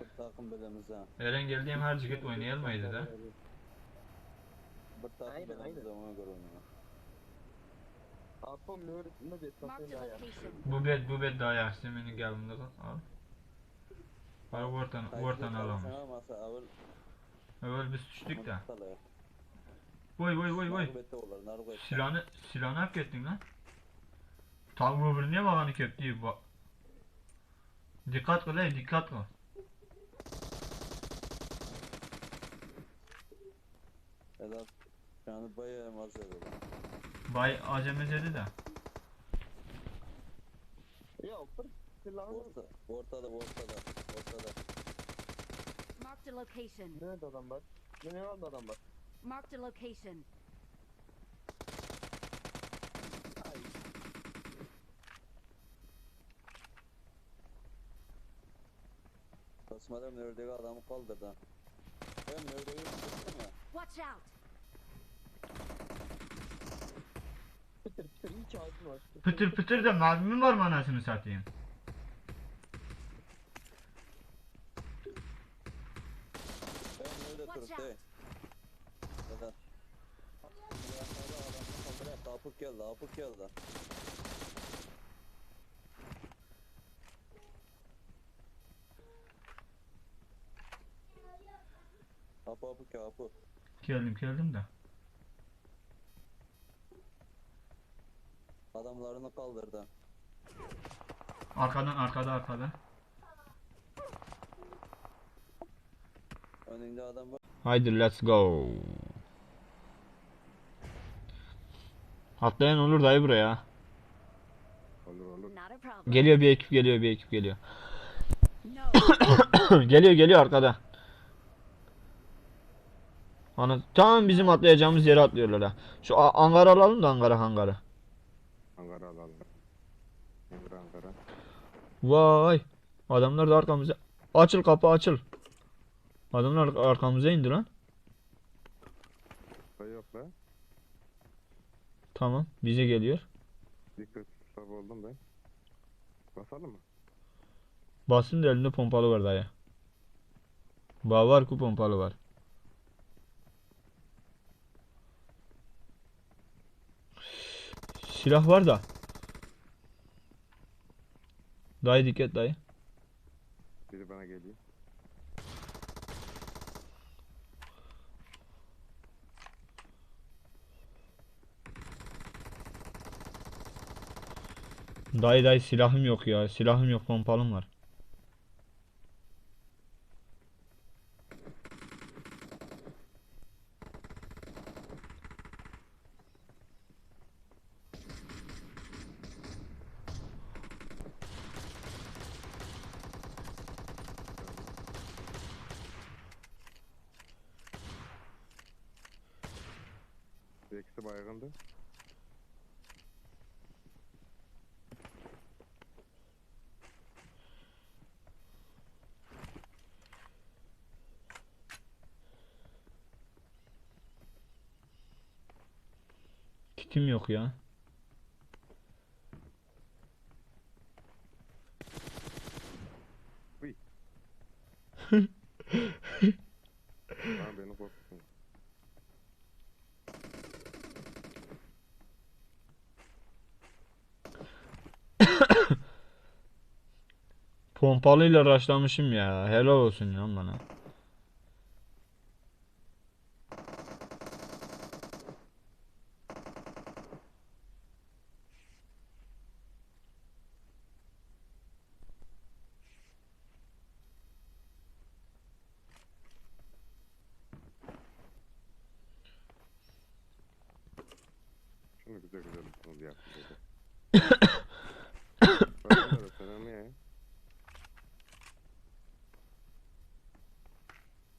Bir takım belemize. Eren geldiğim her ceket oynayalım mıydı da? Bir takım Aynen, ona göre Marked ya. location. Bu bed bu bed daha yaxshi meni gavimda al. Bari o'rtani o'rtani olamiz. Masa avval Avval biz. Talay. Voy voy. Narbette olar, narbette. Silahını silahını hep kettin lan. Tam bu niye bağını köptü bu? Dikkat kıl ey dikkat kıl. Eda yani bayağı mazda böyle. Bay acemecedi de. Ya bir silahın Orta, ortada, ortada, ortada. Marked a location. nerede adam var? Nerede adam var? Marked a location. Ay. Tasmadem neredeki adamı kaldırdı. Ben tuttum ya. Watch out! Pıtır pıtır hiç ağzın var. Pıtır pıtır da mermi var mı anasını satayım? Ben nerede Watch turup out. değil. Eda. Yanlarda adamı kaldırıyor. Apık geldi, apık geldi. Apı apık ya apı. Geldim geldim de. Adamlarını kaldırdı. Arkadan arkada arkada. Önünde adam var. Haydi let's go. Atlayan olur dayı buraya. Olur olur. Geliyor bir ekip geliyor bir ekip geliyor. Geliyor geliyor arkada. Ana tam bizim atlayacağımız yere atlıyorlar ha. Şu Ankara alalım da Ankara Ankara. Ankara alalım. Ankara Ankara. Vay. Adamlar da arkamıza. Açıl kapı açıl. Adamlar arkamıza indi lan. Da yok la. Tamam bize geliyor. Dikkat sab oldum ben. Basalım mı? Basın da elinde pompalı var dayı. Bağ var ku pompalı var. Silah var da. Dayı dikkat dayı. Biri bana geliyor. Dayı dayı silahım yok ya. Silahım yok pompalım var. Bir ikisi baygındı. Kitim yok ya. Lan beni korktun. Pompalıyla raşlamışım ya. Helal olsun ya bana. Şunu güzel güzel bir yaptım dedi. Baksana da selam ya.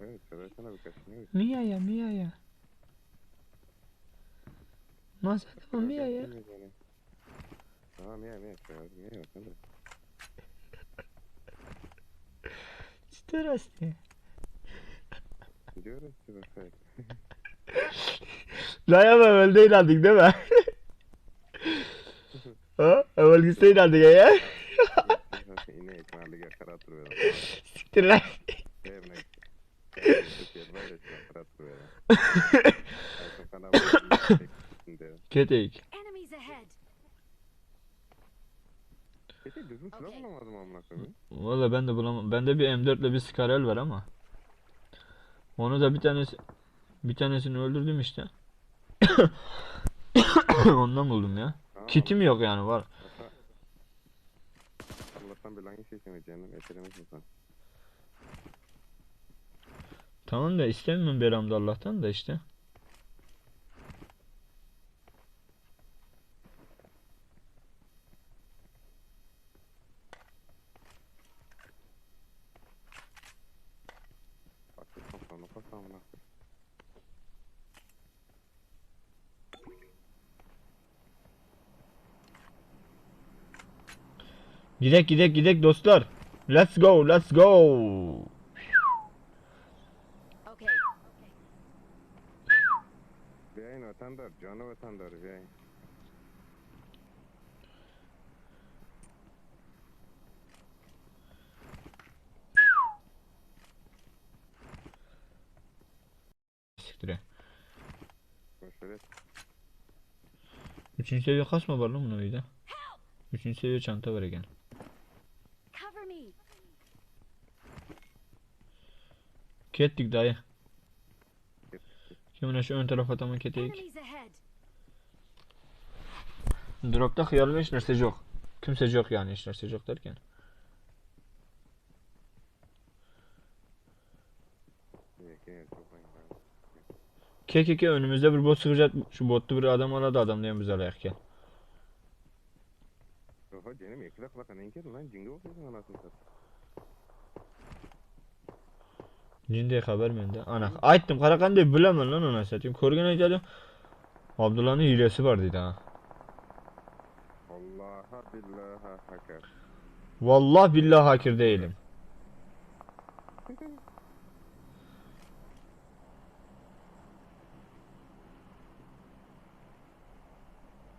Evet, söylesene birkaç ne? Mia ya Mia ya. Nasıl tamam Mia ya. Tamam ya, söyledim ya, sen de. Czterasti. Gidiyoruz, bir bakayım. Dayı ama evvelde inandık değil mi? Ha? Evvel gitse inandık ya. Yine ikna lige karatır verin. Siktir lan. Ketek. Düzgün silah bulamadım amına koyayım. Valla ben de bulamam. Bende bir M4 ile bir Skarel var ama. Onu da bir tanesi bir tanesini öldürdüm işte. Ondan buldum ya. Kitim yok yani var. Allah'tan belanı seçemeyeceğim. Yetenemişsin sen. Tamam da istemiyorum Beram'da Allah'tan da işte. Bak bir kafana kafana amına koyayım. Gidek gidek gidek dostlar. Let's go let's go. Beyin vatandaş, canı vatandaş beyin. Siktir ya. Boş ver et. Üçüncü seviye kasma var lan buna bir de. Üçüncü seviye çanta var gene. Kettik dayı. Kimine şu ön tarafa tamam keteyik. Dropta hıyarlı hiç nerse yok. Kimse yok yani hiç nerse yok derken. KKK önümüzde bir bot sıkacak. Şu botlu bir adam aradı adam diye bize ayak gel. Oha canım bakın en kere lan cinge bakıyorsun anasını satayım. Cinde haber mende. Ana. Aytdım Karakan diye bilemem lan ona satayım. Korgan aytadı. Abdullah'ın hilesi var dedi ha. Billaha hakar. Vallahi billahi hakir değilim.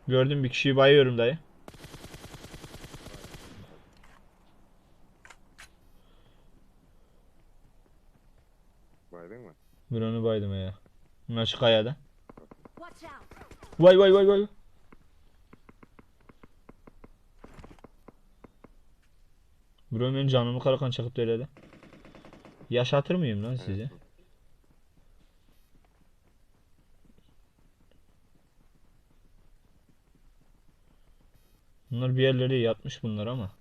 Gördüm bir kişiyi bayıyorum dayı. Bir onu baydım ya. Bunlar şu kayada. Vay vay vay vay. Bro benim canımı karakan çakıp öyle de. Yaşatır mıyım lan sizi? Evet. Bunlar bir yerlere yatmış bunlar ama.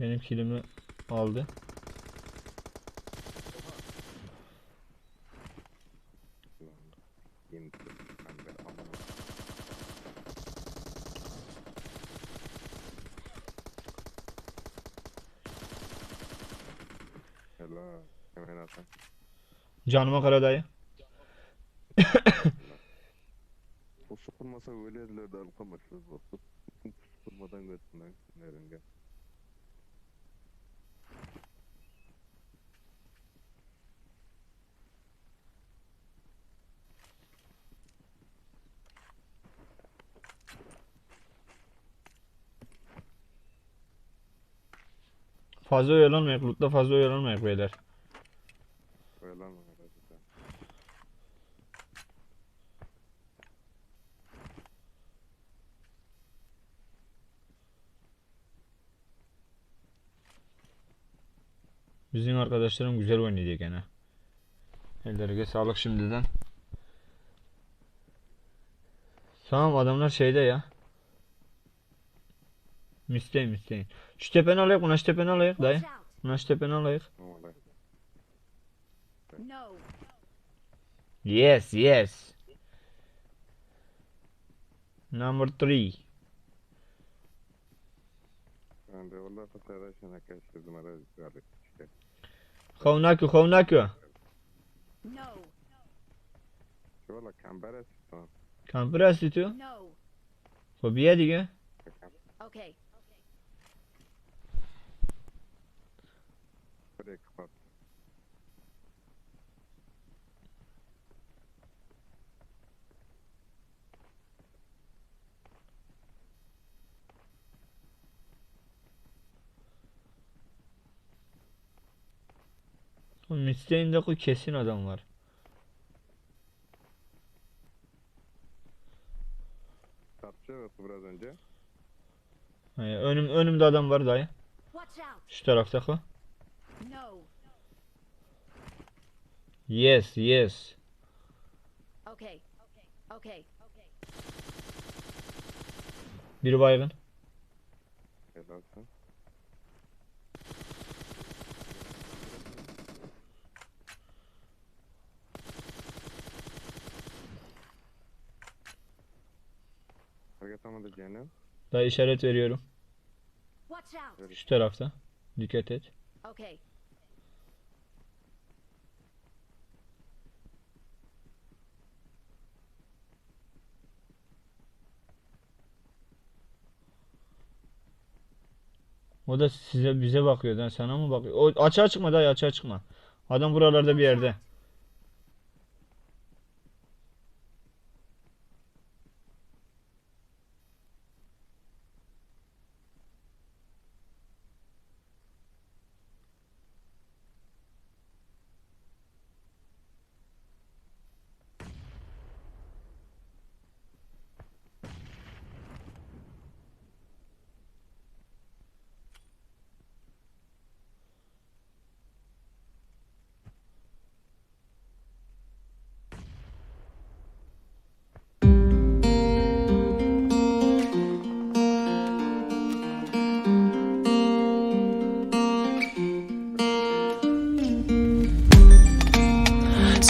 Benim kilimi aldı. Yeni ben de aman. Helal. Hemen atan. Canıma kara dayı. O sıkılmasa öyle yerlerde alkamışız bak. Sıkılmadan götünden nerenge. Fazla oyalanmayak. Loot'ta fazla oyalanmayak beyler. Öyle lan arada. Bizim arkadaşlarım güzel oynuyor gene. Ellerine sağlık şimdiden. Tamam adamlar şeyde ya. Misteyin misteyin. Şu tepeni alayım, buna şu tepeni alayım dayı. Şu tepeni alayım. Ama No. Yes, yes. Number three. And the old federation I can see the marriage. How naku, how naku? No. You are a camberas? Camberas, you too? No. For beating, eh? Okay. Okay. Midstay'inde kesin adam var. Kapçı yoktu biraz önce. He, önüm önümde adam var dayı. Şu taraftaki. No. Yes, yes. Okay. Okay. Biri baygın. Helalsin. Cehennem. Dayı işaret veriyorum. Şu tarafta. Dikkat et. Okay. O da size bize bakıyor. lan sana mı bakıyor? O açığa çıkma dayı açığa çıkma. Adam buralarda bir yerde.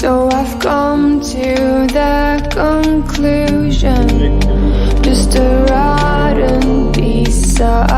So I've come to the conclusion just a rotten piece of